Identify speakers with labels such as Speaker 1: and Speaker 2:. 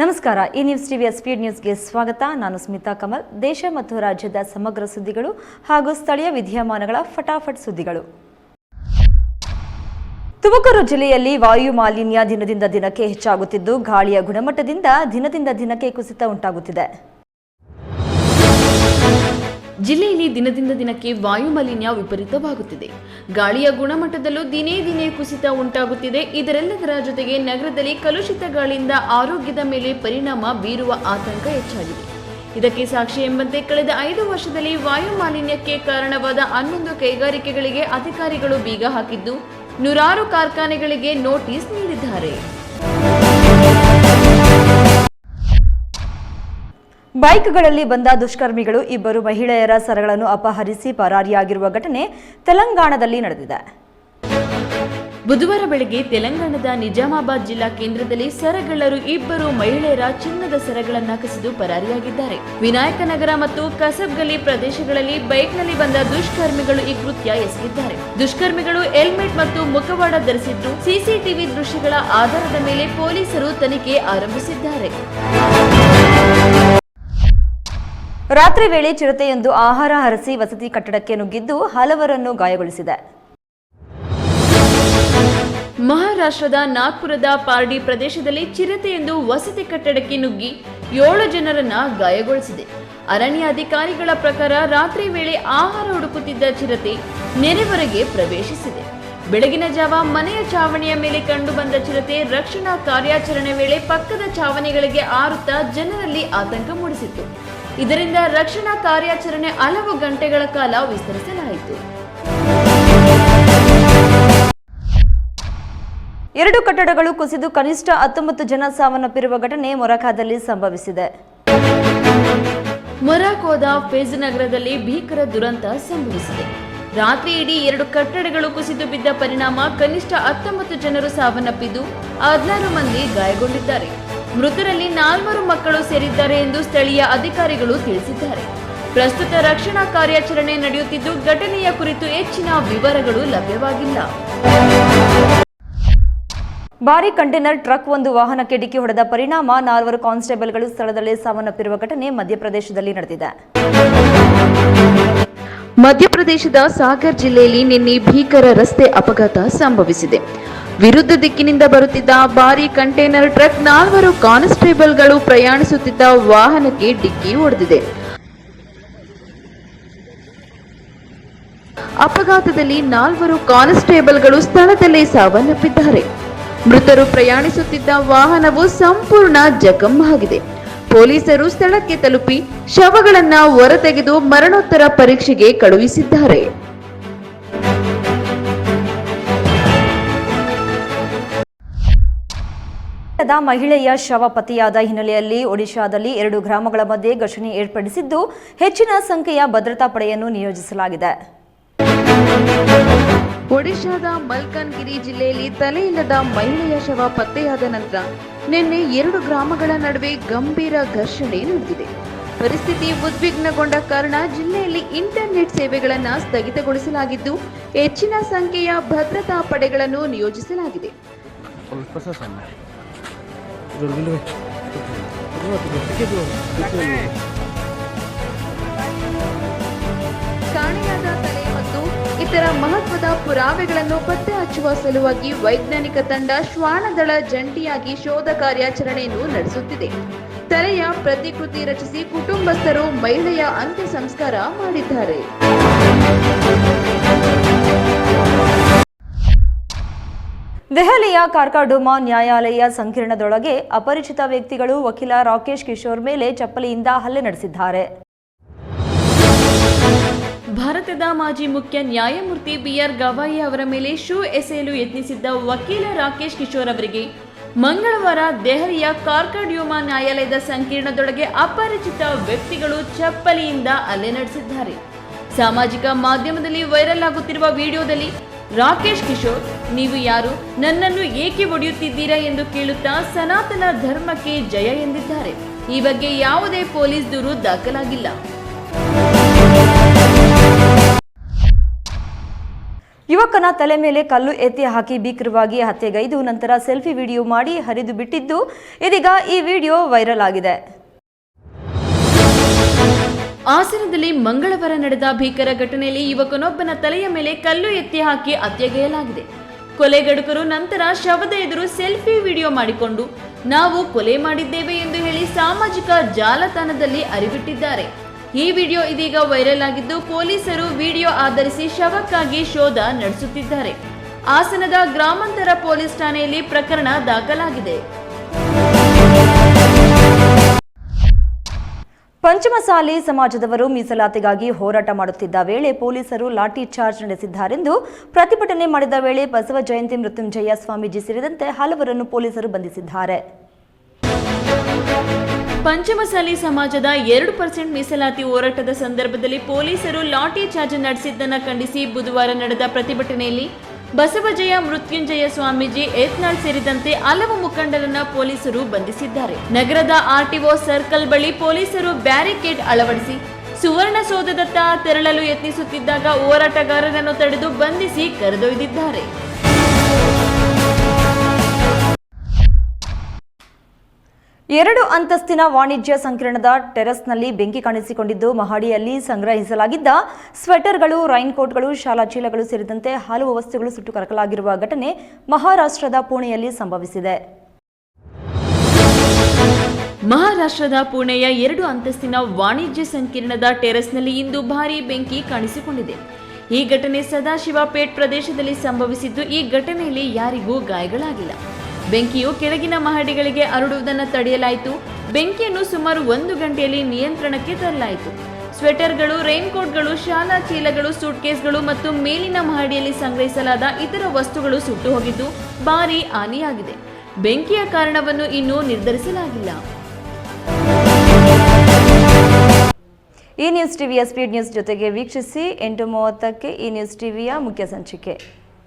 Speaker 1: ನಮಸ್ಕಾರ, ಈ ನ್ಯೂಸ್ ಟಿವಿಯ ಸ್ಪೀಡ್ ನ್ಯೂಸ್ಗೆ ಸ್ವಾಗತ. ನಾನು ಸ್ಮಿತಾ ಕಮಲ್. ದೇಶ ಮತ್ತು ರಾಜ್ಯದ ಸಮಗ್ರ ಸುದ್ದಿಗಳು ಹಾಗೂ ಸ್ಥಳೀಯ ವಿದ್ಯಮಾನಗಳ ಫಟಾಫಟ್ ಸುದ್ದಿಗಳು. ತುಮಕೂರು ಜಿಲ್ಲೆಯಲ್ಲಿ ವಾಯು ಮಾಲಿನ್ಯ ದಿನದಿಂದ ದಿನಕ್ಕೆ ಹೆಚ್ಚಾಗುತ್ತಿದ್ದು, ಗಾಳಿಯ ಗುಣಮಟ್ಟದಿಂದ ದಿನದಿಂದ ದಿನಕ್ಕೆ ಕುಸಿತ ಉಂಟಾಗುತ್ತಿದೆ.
Speaker 2: ಜಿಲ್ಲೆಯಲ್ಲಿ ದಿನದಿಂದ ದಿನಕ್ಕೆ ವಾಯು ಮಾಲಿನ್ಯ ವಿಪರೀತವಾಗುತ್ತಿದೆ. ಗಾಳಿಯ ಗುಣಮಟ್ಟದಲ್ಲೂ ದಿನೇ ದಿನೇ ಕುಸಿತ ಉಂಟಾಗುತ್ತಿದೆ. ಇದರೆಲ್ಲದರ ಜೊತೆಗೆ ನಗರದಲ್ಲಿ ಕಲುಷಿತ ಗಾಳಿಯಿಂದ ಆರೋಗ್ಯದ ಮೇಲೆ ಪರಿಣಾಮ ಬೀರುವ ಆತಂಕ ಹೆಚ್ಚಾಗಿದೆ. ಇದಕ್ಕೆ ಸಾಕ್ಷಿ ಎಂಬಂತೆ ಕಳೆದ ಐದು ವರ್ಷದಲ್ಲಿ ವಾಯು ಮಾಲಿನ್ಯಕ್ಕೆ ಕಾರಣವಾದ ಹನ್ನೊಂದು ಕೈಗಾರಿಕೆಗಳಿಗೆ ಅಧಿಕಾರಿಗಳು ಬೀಗ ಹಾಕಿದ್ದು, ನೂರಾರು ಕಾರ್ಖಾನೆಗಳಿಗೆ ನೋಟಿಸ್ ನೀಡಿದ್ದಾರೆ.
Speaker 1: ಬೈಕ್ಗಳಲ್ಲಿ ಬಂದ ದುಷ್ಕರ್ಮಿಗಳು ಇಬ್ಬರು ಮಹಿಳೆಯರ ಸರಗಳನ್ನು ಅಪಹರಿಸಿ ಪರಾರಿಯಾಗಿರುವ ಘಟನೆ ತೆಲಂಗಾಣದಲ್ಲಿ ನಡೆದಿದೆ.
Speaker 2: ಬುಧವಾರ ಬೆಳಗ್ಗೆ ತೆಲಂಗಾಣದ ನಿಜಾಮಾಬಾದ್ ಜಿಲ್ಲಾ ಕೇಂದ್ರದಲ್ಲಿ ಸರಗಳ್ಳರು ಇಬ್ಬರು ಮಹಿಳೆಯರ ಚಿನ್ನದ ಸರಗಳನ್ನು ಕಸಿದು ಪರಾರಿಯಾಗಿದ್ದಾರೆ. ವಿನಾಯಕನಗರ ಮತ್ತು ಕಸಬ್ಗಲಿ ಪ್ರದೇಶಗಳಲ್ಲಿ ಬೈಕ್ನಲ್ಲಿ ಬಂದ ದುಷ್ಕರ್ಮಿಗಳು ಈ ಕೃತ್ಯ ಎಸಗಿದ್ದಾರೆ. ದುಷ್ಕರ್ಮಿಗಳು ಹೆಲ್ಮೆಟ್ ಮತ್ತು ಮುಖವಾಡ ಧರಿಸಿದ್ದು ಸಿಸಿಟಿವಿ ದೃಶ್ಯಗಳ ಆಧಾರದ ಮೇಲೆ ಪೊಲೀಸರು ತನಿಖೆ ಆರಂಭಿಸಿದ್ದಾರೆ.
Speaker 1: ರಾತ್ರಿ ವೇಳೆ ಚಿರತೆಯೊಂದು ಆಹಾರ ಹರಸಿ ವಸತಿ ಕಟ್ಟಡಕ್ಕೆ ನುಗ್ಗಿದ್ದು ಹಲವರನ್ನು ಗಾಯಗೊಳಿಸಿದೆ.
Speaker 2: ಮಹಾರಾಷ್ಟ್ರದ ನಾಗ್ಪುರದ ಪಾರ್ಡಿ ಪ್ರದೇಶದಲ್ಲಿ ಚಿರತೆಯೊಂದು ವಸತಿ ಕಟ್ಟಡಕ್ಕೆ ನುಗ್ಗಿ ಏಳು ಜನರನ್ನ ಗಾಯಗೊಳಿಸಿದೆ. ಅರಣ್ಯ ಅಧಿಕಾರಿಗಳ ಪ್ರಕಾರ ರಾತ್ರಿ ವೇಳೆ ಆಹಾರ ಹುಡುಕುತ್ತಿದ್ದ ಚಿರತೆ ನೆರೆವರೆಗೆ ಪ್ರವೇಶಿಸಿದೆ. ಬೆಳಗಿನ ಜಾವ ಮನೆಯ ಚಾವಣಿಯ ಮೇಲೆ ಕಂಡುಬಂದ ಚಿರತೆ ರಕ್ಷಣಾ ಕಾರ್ಯಾಚರಣೆ ವೇಳೆ ಪಕ್ಕದ ಚಾವಣಿಗಳಿಗೆ ಆರುತ್ತಾ ಜನರಲ್ಲಿ ಆತಂಕ ಮೂಡಿಸಿತ್ತು. ಇದರಿಂದ ರಕ್ಷಣಾ ಕಾರ್ಯಾಚರಣೆ ಹಲವು ಗಂಟೆಗಳ ಕಾಲ ವಿಸ್ತರಿಸಲಾಯಿತು.
Speaker 1: ಎರಡು ಕಟ್ಟಡಗಳು ಕುಸಿದು ಕನಿಷ್ಠ ಹತ್ತೊಂಬತ್ತು ಜನ ಸಾವನ್ನಪ್ಪಿರುವ ಘಟನೆ ಮೊರಕಾದಲ್ಲಿ ಸಂಭವಿಸಿದೆ.
Speaker 2: ಮೊರಾಕೋದ ಫೇಜ್ ನಗರದಲ್ಲಿ ಭೀಕರ ದುರಂತ ಸಂಭವಿಸಿದೆ. ರಾತ್ರಿ ಇಡೀ ಎರಡು ಕಟ್ಟಡಗಳು ಕುಸಿದು ಬಿದ್ದ ಪರಿಣಾಮ ಕನಿಷ್ಠ ಹತ್ತೊಂಬತ್ತು ಜನರು ಸಾವನ್ನಪ್ಪಿದ್ದು ಹದಿನಾರು ಮಂದಿ ಗಾಯಗೊಂಡಿದ್ದಾರೆ. ಮೃತರಲ್ಲಿ ನಾಲ್ವರು ಮಕ್ಕಳು ಸೇರಿದ್ದಾರೆ ಎಂದು ಸ್ಥಳೀಯ ಅಧಿಕಾರಿಗಳು ತಿಳಿಸಿದ್ದಾರೆ. ಪ್ರಸ್ತುತ ರಕ್ಷಣಾ ಕಾರ್ಯಾಚರಣೆ ನಡೆಯುತ್ತಿದ್ದು ಘಟನೆಯ ಕುರಿತು ಹೆಚ್ಚಿನ ವಿವರಗಳು ಲಭ್ಯವಾಗಿಲ್ಲ.
Speaker 1: ಭಾರಿ ಕಂಟೈನರ್ ಟ್ರಕ್ ಒಂದು ವಾಹನಕ್ಕೆ ಡಿಕ್ಕಿ ಹೊಡೆದ ಪರಿಣಾಮ ನಾಲ್ವರು ಕಾನ್ಸ್ಟೇಬಲ್ಗಳು ಸ್ಥಳದಲ್ಲೇ ಸಾವನ್ನಪ್ಪಿರುವ ಘಟನೆ ಮಧ್ಯಪ್ರದೇಶದಲ್ಲಿ ನಡೆದಿದೆ.
Speaker 3: ಮಧ್ಯಪ್ರದೇಶದ ಸಾಗರ್ ಜಿಲ್ಲೆಯಲ್ಲಿ ನಿನ್ನೆ ಭೀಕರ ರಸ್ತೆ ಅಪಘಾತ ಸಂಭವಿಸಿದೆ. ವಿರುದ್ಧ ದಿಕ್ಕಿನಿಂದ ಬರುತ್ತಿದ್ದ ಭಾರಿ ಕಂಟೈನರ್ ಟ್ರಕ್ ನಾಲ್ವರು ಕಾನ್ಸ್ಟೇಬಲ್ಗಳು ಪ್ರಯಾಣಿಸುತ್ತಿದ್ದ ವಾಹನಕ್ಕೆ ಡಿಕ್ಕಿ ಹೊಡೆದಿದೆ. ಅಪಘಾತದಲ್ಲಿ ನಾಲ್ವರು ಕಾನ್ಸ್ಟೇಬಲ್ಗಳು ಸ್ಥಳದಲ್ಲೇ ಸಾವನ್ನಪ್ಪಿದ್ದಾರೆ. ಮೃತರು ಪ್ರಯಾಣಿಸುತ್ತಿದ್ದ ವಾಹನವು ಸಂಪೂರ್ಣ ಜಖಂ ಆಗಿದೆ. ಪೊಲೀಸರು ಸ್ಥಳಕ್ಕೆ ತಲುಪಿ ಶವಗಳನ್ನ ಹೊರತೆಗೆದು ಮರಣೋತ್ತರ ಪರೀಕ್ಷೆಗೆ ಕಳುಹಿಸಿದ್ದಾರೆ.
Speaker 1: ದ ಮಹಿಳೆಯ ಶವ ಪತಿಯಾದ ಹಿನ್ನೆಲೆಯಲ್ಲಿ ಒಡಿಶಾದಲ್ಲಿ ಎರಡು ಗ್ರಾಮಗಳ ಮಧ್ಯೆ ಘರ್ಷಣೆ ಏರ್ಪಡಿಸಿದ್ದು, ಹೆಚ್ಚಿನ ಸಂಖ್ಯೆಯ ಭದ್ರತಾ ಪಡೆಯನ್ನು ನಿಯೋಜಿಸಲಾಗಿದೆ.
Speaker 3: ಒಡಿಶಾದ ಮಲ್ಕನ್ಗಿರಿ ಜಿಲ್ಲೆಯಲ್ಲಿ ತಲೆಯಿಲ್ಲದ ಮಹಿಳೆಯ ಶವ ಪತ್ತೆಯಾದ ನಂತರ ನಿನ್ನೆ ಎರಡು ಗ್ರಾಮಗಳ ನಡುವೆ ಗಂಭೀರ ಘರ್ಷಣೆ ನಡೆದಿದೆ. ಪರಿಸ್ಥಿತಿ ಉದ್ವಿಗ್ನಗೊಂಡ ಕಾರಣ ಜಿಲ್ಲೆಯಲ್ಲಿ ಇಂಟರ್ನೆಟ್ ಸೇವೆಗಳನ್ನು ಸ್ಥಗಿತಗೊಳಿಸಲಾಗಿದ್ದು, ಹೆಚ್ಚಿನ ಸಂಖ್ಯೆಯ ಭದ್ರತಾ ಪಡೆಗಳನ್ನು ನಿಯೋಜಿಸಲಾಗಿದೆ. ಕಾಣೆಯಾದ ತಲೆ ಮತ್ತು ಇತರ ಮಹತ್ವದ ಪುರಾವೆಗಳನ್ನು ಪತ್ತೆ ಹಚ್ಚುವ ಸಲುವಾಗಿ ವೈಜ್ಞಾನಿಕ ತಂಡ ಶ್ವಾನದಳ ಜಂಟಿಯಾಗಿ ಶೋಧ ಕಾರ್ಯಾಚರಣೆಯನ್ನು ನಡೆಸುತ್ತಿದೆ. ತಲೆಯ ಪ್ರತಿಕೃತಿ ರಚಿಸಿ ಕುಟುಂಬಸ್ಥರು ಮಹಿಳೆಯ ಅಂತ್ಯ ಸಂಸ್ಕಾರ ಮಾಡಿದ್ದಾರೆ.
Speaker 1: ದೆಹಲಿಯ ಕಾರ್ಕಾಡೋಮಾ ನ್ಯಾಯಾಲಯ ಸಂಕೀರ್ಣದೊಳಗೆ ಅಪರಿಚಿತ ವ್ಯಕ್ತಿಗಳು ವಕೀಲ ರಾಕೇಶ್ ಕಿಶೋರ್ ಮೇಲೆ ಚಪ್ಪಲಿಯಿಂದ ಹಲ್ಲೆ ನಡೆಸಿದ್ದಾರೆ.
Speaker 2: ಭಾರತದ ಮಾಜಿ ಮುಖ್ಯ ನ್ಯಾಯಮೂರ್ತಿ ಬಿಆರ್ ಗವಾಯಿ ಅವರ ಮೇಲೆ ಶೂ ಎಸೆಯಲು ಯತ್ನಿಸಿದ್ದ ವಕೀಲ ರಾಕೇಶ್ ಕಿಶೋರ್ ಅವರಿಗೆ ಮಂಗಳವಾರ ದೆಹಲಿಯ ಕಾರ್ಕಾಡ್ಯೂಮಾ ನ್ಯಾಯಾಲಯದ ಸಂಕೀರ್ಣದೊಳಗೆ ಅಪರಿಚಿತ ವ್ಯಕ್ತಿಗಳು ಚಪ್ಪಲಿಯಿಂದ ಹಲ್ಲೆ ನಡೆಸಿದ್ದಾರೆ. ಸಾಮಾಜಿಕ ಮಾಧ್ಯಮದಲ್ಲಿ ವೈರಲ್ ಆಗುತ್ತಿರುವ ವಿಡಿಯೋದಲ್ಲಿ ರಾಕೇಶ್ ಕಿಶೋರ್, ನೀವು ಯಾರು? ನನ್ನನ್ನು ಏಕೆ ಒಡೆಯುತ್ತಿದ್ದೀರಾ ಎಂದು ಕೇಳುತ್ತಾ ಸನಾತನ ಧರ್ಮಕ್ಕೆ ಜಯ ಎಂದಿದ್ದಾರೆ. ಈ ಬಗ್ಗೆ ಯಾವುದೇ ಪೊಲೀಸ್ ದೂರು ದಾಖಲಾಗಿಲ್ಲ.
Speaker 1: ಯುವಕನ ತಲೆ ಮೇಲೆ ಕಲ್ಲು ಎತ್ತಿ ಹಾಕಿ ಭೀಕರವಾಗಿ ಹತ್ಯೆಗೈದು ನಂತರ ಸೆಲ್ಫಿ ವಿಡಿಯೋ ಮಾಡಿ ಹರಿದು ಬಿಟ್ಟಿದ್ದು ಇದೀಗ ಈ ವಿಡಿಯೋ ವೈರಲ್ ಆಗಿದೆ.
Speaker 2: ಹಾಸನದಲ್ಲಿ ಮಂಗಳವಾರ ನಡೆದ ಭೀಕರ ಘಟನೆಯಲ್ಲಿ ಯುವಕನೊಬ್ಬನ ತಲೆಯ ಮೇಲೆ ಕಲ್ಲು ಎತ್ತಿ ಹಾಕಿ ಹತ್ಯೆಗೈಯಲಾಗಿದೆ. ಕೊಲೆಗಡುಕರು ನಂತರ ಶವದ ಎದುರು ಸೆಲ್ಫಿ ವಿಡಿಯೋ ಮಾಡಿಕೊಂಡು ನಾವು ಕೊಲೆ ಮಾಡಿದ್ದೇವೆ ಎಂದು ಹೇಳಿ ಸಾಮಾಜಿಕ ಜಾಲತಾಣದಲ್ಲಿ ಅರಿಬಿಟ್ಟಿದ್ದಾರೆ ಈ ವಿಡಿಯೋ ಇದೀಗ ವೈರಲ್ ಆಗಿದ್ದು ಪೊಲೀಸರು ವಿಡಿಯೋ ಆಧರಿಸಿ ಶವಕ್ಕಾಗಿ ಶೋಧ ನಡೆಸುತ್ತಿದ್ದಾರೆ. ಹಾಸನದ ಗ್ರಾಮಾಂತರ ಪೊಲೀಸ್ ಠಾಣೆಯಲ್ಲಿ ಪ್ರಕರಣ ದಾಖಲಾಗಿದೆ.
Speaker 1: ಪಂಚಮಸಾಲಿ ಸಮಾಜದವರು ಮೀಸಲಾತಿಗಾಗಿ ಹೋರಾಟ ಮಾಡುತ್ತಿದ್ದ ವೇಳೆ ಪೊಲೀಸರು ಲಾಠಿ ಚಾರ್ಜ್ ನಡೆಸಿದ್ದಾರೆಂದು ಪ್ರತಿಭಟನೆ ಮಾಡಿದ ವೇಳೆ ಬಸವ ಜಯಂತಿ ಮೃತ್ಯುಂಜಯ ಸ್ವಾಮೀಜಿ ಸೇರಿದಂತೆ ಹಲವರನ್ನು ಪೊಲೀಸರು ಬಂಧಿಸಿದ್ದಾರೆ.
Speaker 2: ಪಂಚಮಸಾಲಿ ಸಮಾಜದ ಎರಡು ಪರ್ಸೆಂಟ್ ಮೀಸಲಾತಿ ಹೋರಾಟದ ಸಂದರ್ಭದಲ್ಲಿ ಪೊಲೀಸರು ಲಾಠಿ ಚಾರ್ಜ್ ನಡೆಸಿದ್ದನ್ನು ಖಂಡಿಸಿ ಬುಧವಾರ ನಡೆದ ಪ್ರತಿಭಟನೆಯಲ್ಲಿ ಬಸವಜಯ ಮೃತ್ಯುಂಜಯ ಸ್ವಾಮೀಜಿ, ಏತ್ನಾಳ್ ಸೇರಿದಂತೆ ಹಲವು ಮುಖಂಡರನ್ನ ಪೊಲೀಸರು ಬಂಧಿಸಿದ್ದಾರೆ. ನಗರದ ಆರ್ಟಿಒ ಸರ್ಕಲ್ ಬಳಿ ಪೊಲೀಸರು ಬ್ಯಾರಿಕೇಡ್ ಅಳವಡಿಸಿ ಸುವರ್ಣಸೌಧದತ್ತ ತೆರಳಲು ಯತ್ನಿಸುತ್ತಿದ್ದಾಗ ಹೋರಾಟಗಾರರನ್ನು ತಡೆದು ಬಂಧಿಸಿ ಕರೆದೊಯ್ದಿದ್ದಾರೆ.
Speaker 1: ಎರಡು ಅಂತಸ್ತಿನ ವಾಣಿಜ್ಯ ಸಂಕೀರ್ಣದ ಟೆರಸ್ನಲ್ಲಿ ಬೆಂಕಿ ಕಾಣಿಸಿಕೊಂಡಿದ್ದು, ಮಹಡಿಯಲ್ಲಿ ಸಂಗ್ರಹಿಸಲಾಗಿದ್ದ ಸ್ವೆಟರ್ಗಳು, ರೈನ್ಕೋಟ್ಗಳು ಶಾಲಾ ಚೀಲಗಳು ಸೇರಿದಂತೆ ಹಲವು ವಸ್ತುಗಳು ಸುಟ್ಟು ಕರಕಲಾಗಿರುವ ಘಟನೆ ಮಹಾರಾಷ್ಟ್ರದ ಪುಣೆಯಲ್ಲಿ ಸಂಭವಿಸಿದೆ.
Speaker 2: ಮಹಾರಾಷ್ಟ್ರದ ಪುಣೆಯ ಎರಡು ಅಂತಸ್ತಿನ ವಾಣಿಜ್ಯ ಸಂಕೀರ್ಣದ ಟೆರಸ್ನಲ್ಲಿ ಇಂದು ಭಾರೀ ಬೆಂಕಿ ಕಾಣಿಸಿಕೊಂಡಿದೆ. ಈ ಘಟನೆ ಸದಾಶಿವಪೇಟ್ ಪ್ರದೇಶದಲ್ಲಿ ಸಂಭವಿಸಿದ್ದು, ಈ ಘಟನೆಯಲ್ಲಿ ಯಾರಿಗೂ ಗಾಯಗಳಾಗಿಲ್ಲ. ಬೆಂಕಿಯು ಕೆಳಗಿನ ಮಹಡಿಗಳಿಗೆ ಹರಡುವುದನ್ನು ತಡೆಯಲಾಯಿತು. ಬೆಂಕಿಯನ್ನು ಸುಮಾರು ಒಂದು ಗಂಟೆಯಲ್ಲಿ ನಿಯಂತ್ರಣಕ್ಕೆ ತರಲಾಯಿತು. ಸ್ವೆಟರ್ಗಳು, ರೈನ್ಕೋಟ್ಗಳು, ಶಾಲಾ ಚೀಲಗಳು, ಸೂಟ್ಕೇಸ್ಗಳು ಮತ್ತು ಮೇಲಿನ ಮಹಡಿಯಲ್ಲಿ ಸಂಗ್ರಹಿಸಲಾದ ಇತರ ವಸ್ತುಗಳು ಸುಟ್ಟು ಹೋಗಿದ್ದು ಭಾರಿ ಹಾನಿಯಾಗಿದೆ. ಬೆಂಕಿಯ ಕಾರಣವನ್ನು ಇನ್ನೂ ನಿರ್ಧರಿಸಲಾಗಿಲ್ಲ.
Speaker 1: ಈ ನ್ಯೂಸ್ ಟಿವಿಯ ಸ್ಪೀಡ್ ನ್ಯೂಸ್ ಜೊತೆಗೆ ವೀಕ್ಷಿಸಿ ಎಂಟು ಮೂವತ್ತಕ್ಕೆ ಈ ನ್ಯೂಸ್ ಟಿವಿಯ ಮುಖ್ಯ ಸಂಚಿಕೆ.